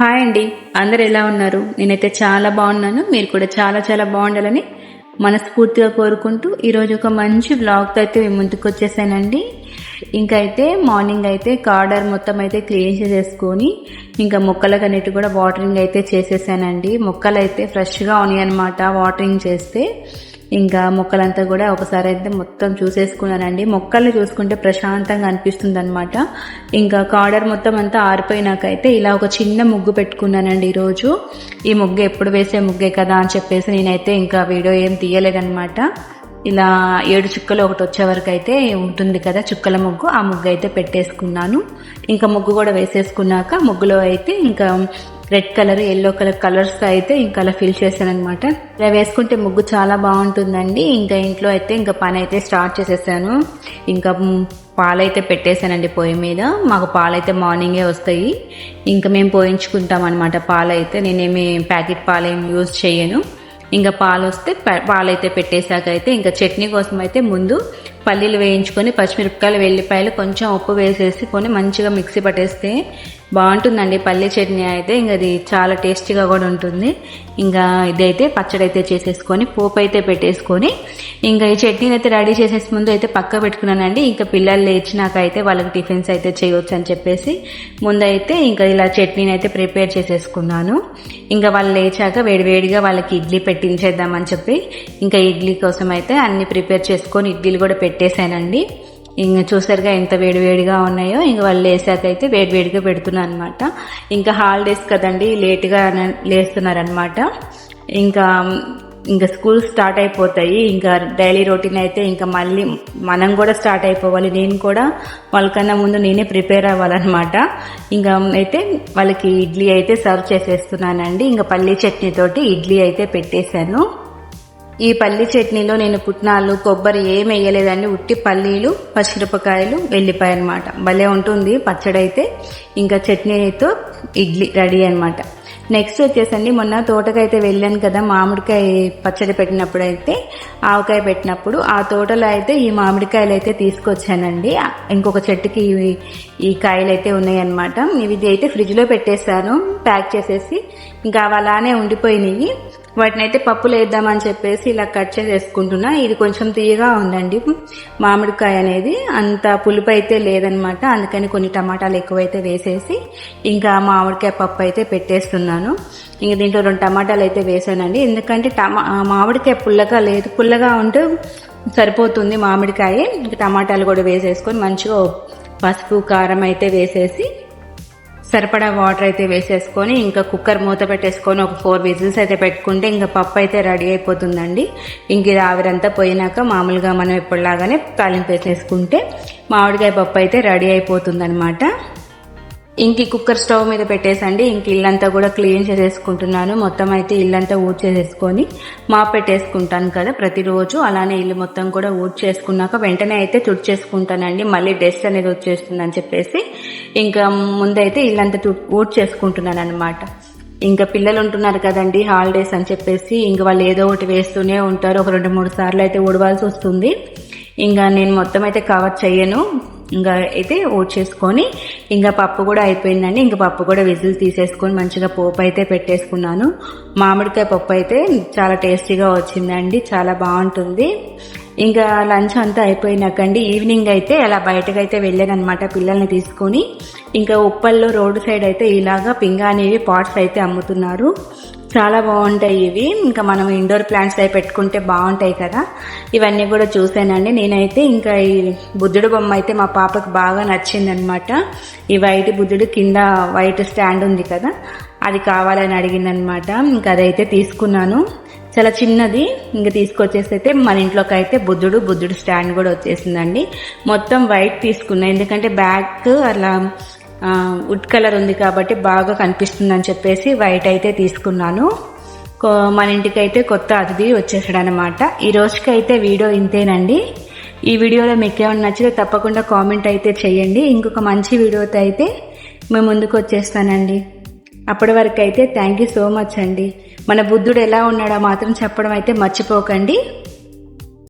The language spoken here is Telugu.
హాయ్ అండి. అందరు ఎలా ఉన్నారు? నేనైతే చాలా బాగున్నాను. మీరు కూడా చాలా చాలా బాగుండాలని మనస్ఫూర్తిగా కోరుకుంటూ ఈరోజు ఒక మంచి బ్లాగ్తో అయితే ముందుకు వచ్చేసానండి. ఇంకా అయితే మార్నింగ్ అయితే కార్డర్ మొత్తం అయితే క్లీన్ చేసేసుకొని ఇంకా మొక్కలకు అన్నిటి కూడా వాటరింగ్ అయితే చేసేసానండి. మొక్కలు అయితే ఫ్రెష్గా ఉన్నాయి అనమాట వాటరింగ్ చేస్తే ఇంకా మొక్కలంతా కూడా ఒకసారి అయితే మొత్తం చూసేసుకున్నానండి. మొక్కల్ని చూసుకుంటే ప్రశాంతంగా అనిపిస్తుంది అనమాట ఇంకా కాడర్ మొత్తం అంతా ఆరిపోయినాకైతే ఇలా ఒక చిన్న ముగ్గు పెట్టుకున్నానండి ఈరోజు. ఈ ముగ్గు ఎప్పుడు వేసే ముగ్గే కదా అని చెప్పేసి నేనైతే ఇంకా వీడియో ఏం తీయలేదనమాట ఇలా ఏడు చుక్కలు ఒకటి వచ్చే వరకు అయితే ఉంటుంది కదా చుక్కల ముగ్గు ఆ ముగ్గు అయితే పెట్టేసుకున్నాను. ఇంకా ముగ్గు కూడా వేసేసుకున్నాక ముగ్గులో అయితే ఇంకా red colour yellow colour colours అయితే ఇంకా అలా ఫిల్ చేశాను అనమాట ఇలా వేసుకుంటే ముగ్గు చాలా బాగుంటుందండి. ఇంకా ఇంట్లో అయితే ఇంకా పని అయితే స్టార్ట్ చేసేసాను. ఇంకా పాలైతే పెట్టేశానండి పొయ్యి మీద. మాకు పాలైతే మార్నింగే వస్తాయి. ఇంకా మేము పోయించుకుంటాం అనమాట పాలైతే. నేనేమి ప్యాకెట్ పాలేం యూజ్ చేయను. ఇంకా పాలు వస్తే పాలైతే పెట్టేశాక అయితే ఇంకా చట్నీ కోసం అయితే ముందు పల్లీలు వేయించుకొని పచ్చిమిరపకాయలు వెల్లిపాయలు కొంచెం ఉప్పు వేసేసి కొని మంచిగా మిక్సీ పట్టేస్తే బాగుంటుందండి పల్లీ చట్నీ అయితే. ఇంకా అది చాలా టేస్టీగా కూడా ఉంటుంది. ఇంకా ఇదైతే పచ్చడి అయితే చేసేసుకొని పోపు అయితే పెట్టేసుకొని ఇంకా ఈ చట్నీని అయితే రెడీ చేసేసి ముందు అయితే పక్క పెట్టుకున్నానండి. ఇంకా పిల్లలు లేచినాక అయితే వాళ్ళకి టిఫిన్స్ అయితే చేయవచ్చు అని చెప్పేసి ముందైతే ఇంకా ఇలా చట్నీని అయితే ప్రిపేర్ చేసేసుకున్నాను. ఇంకా వాళ్ళు లేచాక వేడివేడిగా వాళ్ళకి ఇడ్లీ పెట్టించేద్దామని చెప్పి ఇంకా ఇడ్లీ కోసం అయితే అన్ని ప్రిపేర్ చేసుకొని ఇడ్లీలు కూడా పెట్టేశానండి. ఇంకా చూసారుగా ఎంత వేడివేడిగా ఉన్నాయో ఇంక వాళ్ళు లేసాకైతే వేడివేడిగా పెడుతున్నాను అనమాట ఇంకా హాలిడేస్ కదండి లేట్గా లేస్తున్నారనమాట ఇంకా ఇంకా స్కూల్ స్టార్ట్ అయిపోతాయి. ఇంకా డైలీ రొటీన్ అయితే ఇంకా మళ్ళీ మనం కూడా స్టార్ట్ అయిపోవాలి. నేను కూడా వాళ్ళకన్నా ముందు నేనే ప్రిపేర్ అవ్వాలన్నమాట. ఇంకా అయితే వాళ్ళకి ఇడ్లీ అయితే సర్వ్ చేసేస్తున్నానండి. ఇంకా పల్లీ చట్నీతోటి ఇడ్లీ అయితే పెట్టేశాను. ఈ పల్లి చట్నీలో నేను పుట్నాలు కొబ్బరి ఏం వేయలేదండి. ఉట్టి పల్లీలు పచ్చిమిరపకాయలు వెల్లిపాయ అనమాట భలే ఉంటుంది పచ్చడి అయితే ఇంకా చట్నీతో ఇడ్లీ రెడీ అనమాట నెక్స్ట్ వచ్చేసండి మొన్న తోటకైతే వెళ్ళాను కదా మామిడికాయ పచ్చడి పెట్టినప్పుడు అయితే ఆవకాయ పెట్టినప్పుడు ఆ తోటలో అయితే ఈ మామిడికాయలు అయితే తీసుకొచ్చానండి. ఇంకొక చెట్టుకి ఈ కాయలు అయితే ఉన్నాయన్నమాట. ఇవి అయితే ఫ్రిడ్జ్లో పెట్టేశాను ప్యాక్ చేసేసి. ఇంకా అవి అలానే ఉండిపోయినాయి. వాటిని అయితే పప్పులు వేద్దామని చెప్పేసి ఇలా కట్ చేసేసుకుంటున్నా ఇది కొంచెం తీయగా ఉందండి. మామిడికాయ అనేది అంత పులుపు అయితే లేదనమాట. అందుకని కొన్ని టమాటాలు ఎక్కువైతే వేసేసి ఇంకా మామిడికాయ పప్పు అయితే పెట్టేస్తున్నాను. ఇంక దీంట్లో రెండు టమాటాలు అయితే వేసానండి. ఎందుకంటే టమా మామిడికాయ పుల్లగా లేదు. పుల్లగా ఉంటే సరిపోతుంది మామిడికాయ. ఇంకా టమాటాలు కూడా వేసేసుకొని మంచిగా పసుపు కారం అయితే వేసేసి సరిపడా వాటర్ అయితే వేసేసుకొని ఇంకా కుక్కర్ మూత పెట్టేసుకొని ఒక ఫోర్ విజిల్స్ అయితే పెట్టుకుంటే ఇంకా పప్పు అయితే రెడీ అయిపోతుందండి. ఇంక ఇది ఆవిరంతా పోయినాక మామూలుగా మనం ఎప్పుడులాగానే తాలింపు వేసేసుకుంటే మామిడికాయ పప్పు అయితే రెడీ అయిపోతుందనమాట ఇంక కుక్కర్ స్టవ్ మీద పెట్టేసండి. ఇంక ఇల్లంతా కూడా క్లీన్ చేసేసుకుంటున్నాను. మొత్తం అయితే ఇల్లంతా ఊడ్చేసేసుకొని మా పెట్టేసుకుంటాను కదా ప్రతిరోజు. అలానే ఇల్లు మొత్తం కూడా ఊడ్చేసుకున్నాక వెంటనే అయితే తుడిచేసుకుంటానండి. మళ్ళీ డస్ట్ అనేది వచ్చేస్తుందని చెప్పేసి ఇంకా ముందైతే ఇల్లంతా ఊడ్చేసుకుంటున్నాను అనమాట ఇంకా పిల్లలు ఉంటున్నారు కదండి హాలిడేస్ అని చెప్పేసి ఇంకా వాళ్ళు ఏదో ఒకటి వేస్తూనే ఉంటారు. ఒక రెండు మూడు సార్లు అయితే ఊడవాల్సి వస్తుంది. ఇంకా నేను మొత్తం అయితే కవర్ చేయను ఇంకా అయితే చేసుకొని ఇంకా పప్పు కూడా అయిపోయిందండి. ఇంకా పప్పు కూడా విజిల్ తీసేసుకొని మంచిగా పోపు అయితే పెట్టేసుకున్నాను. మామిడికాయ పప్పు అయితే చాలా టేస్టీగా వచ్చిందండి. చాలా బాగుంటుంది. ఇంకా లంచ్ అంతా అయిపోయినాకండి. ఈవినింగ్ అయితే అలా బయటకైతే వెళ్ళానమాట పిల్లల్ని తీసుకొని. ఇంకా ఉప్పల్లో రోడ్డు సైడ్ అయితే ఇలాగా పింగానేవి పాట్స్ అయితే అమ్ముతున్నారు. చాలా బాగుంటాయి ఇవి. ఇంకా మనం ఇండోర్ ప్లాంట్స్ అవి పెట్టుకుంటే బాగుంటాయి కదా. ఇవన్నీ కూడా చూసానండి నేనైతే ఇంకా ఈ బుద్ధుడు బొమ్మ అయితే మా పాపకు బాగా నచ్చిందనమాట. ఈ వైట్ బుద్ధుడు కింద వైట్ స్టాండ్ ఉంది కదా. అది కావాలని అడిగిందనమాట. ఇంకా అదైతే తీసుకున్నాను. చాలా చిన్నది. ఇంకా తీసుకొచ్చేసి అయితే మన ఇంట్లోకి అయితే బుద్ధుడు బుద్ధుడు స్టాండ్ కూడా వచ్చేసిందండి. మొత్తం వైట్ తీసుకున్నా. ఎందుకంటే బ్యాక్ అలా వుడ్ కలర్ ఉంది కాబట్టి బాగా కనిపిస్తుంది అని చెప్పేసి వైట్ అయితే తీసుకున్నాను. మన ఇంటికైతే కొత్త అతిథి వచ్చేసాడు అనమాట ఈ రోజుకైతే వీడియో ఇంతేనండి. ఈ వీడియోలో మీకు ఏమైనా నచ్చితే తప్పకుండా కామెంట్ అయితే చేయండి. ఇంకొక మంచి వీడియోతో అయితే మేము ముందుకు వచ్చేస్తానండి. అప్పటి వరకు అయితే థ్యాంక్ యూ సో మచ్ అండి. మన బుద్ధుడు ఎలా ఉన్నాడో మాత్రం చెప్పడం అయితే మర్చిపోకండి.